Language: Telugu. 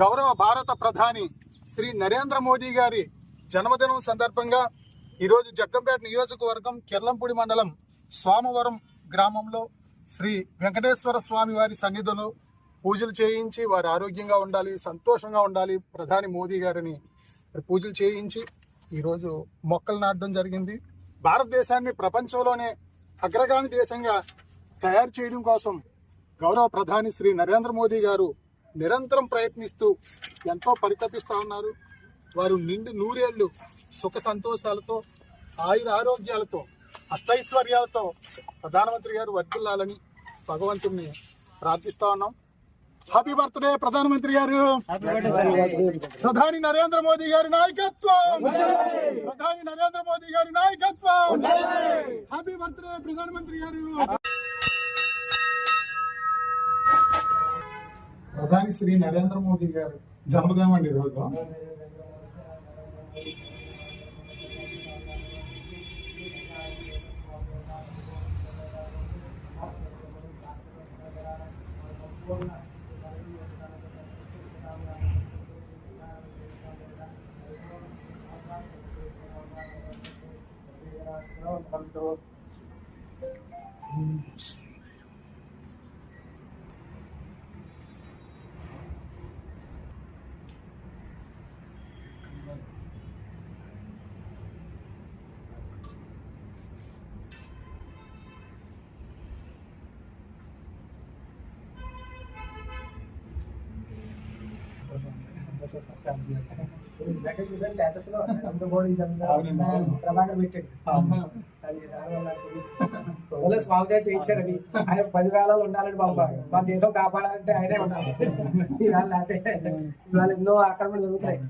గౌరవ భారత ప్రధాని శ్రీ నరేంద్ర మోదీ గారి జన్మదినం సందర్భంగా ఈరోజు జగ్గంపేట నియోజకవర్గం కిర్లంపూడి మండలం స్వామవరం గ్రామంలో శ్రీ వెంకటేశ్వర స్వామి వారి సన్నిధిలో పూజలు చేయించి వారు ఆరోగ్యంగా ఉండాలి సంతోషంగా ఉండాలి. ప్రధాని మోదీ గారిని పూజలు చేయించి ఈరోజు మొక్కలు నాటడం జరిగింది. భారతదేశాన్ని ప్రపంచంలోనే అగ్రగామి దేశంగా తయారు చేయడం కోసం గౌరవ ప్రధాని శ్రీ నరేంద్ర మోదీ గారు నిరంతరం ప్రయత్నిస్తూ ఎంతో పరితపిస్తూ ఉన్నారు. వారు నిండు నూరేళ్ళు సుఖ సంతోషాలతో ఆయుర ఆరోగ్యాలతో అష్టైశ్వర్యాలతో ప్రధానమంత్రి గారు వర్ధిల్లాలని భగవంతుణ్ణి ప్రార్థిస్తా ఉన్నాం. హ్యాపీ బర్త్డే ప్రధానమంత్రి గారు ప్రధాని నరేంద్ర మోదీ గారి నాయకత్వం ప్రధాని నరేంద్ర మోదీ గారి నాయకత్వం హ్యాపీ బర్త్డే ప్రధానమంత్రి గారు ప్రధాని శ్రీ నరేంద్ర మోదీ గారు జన్మదినం అండి ఈరోజు. welcome to That is the status of the body is under the provided. వాళ్ళు స్వామిగా చేయించారు అది. ఆయన పది కాలాలు ఉండాలని బాబు మన దేశం కాపాడాలంటే ఆయనే ఉండాలి. ఇవాళ లేకపోతే ఇవాళ ఎన్నో ఆక్రమణ జరుగుతున్నాయి.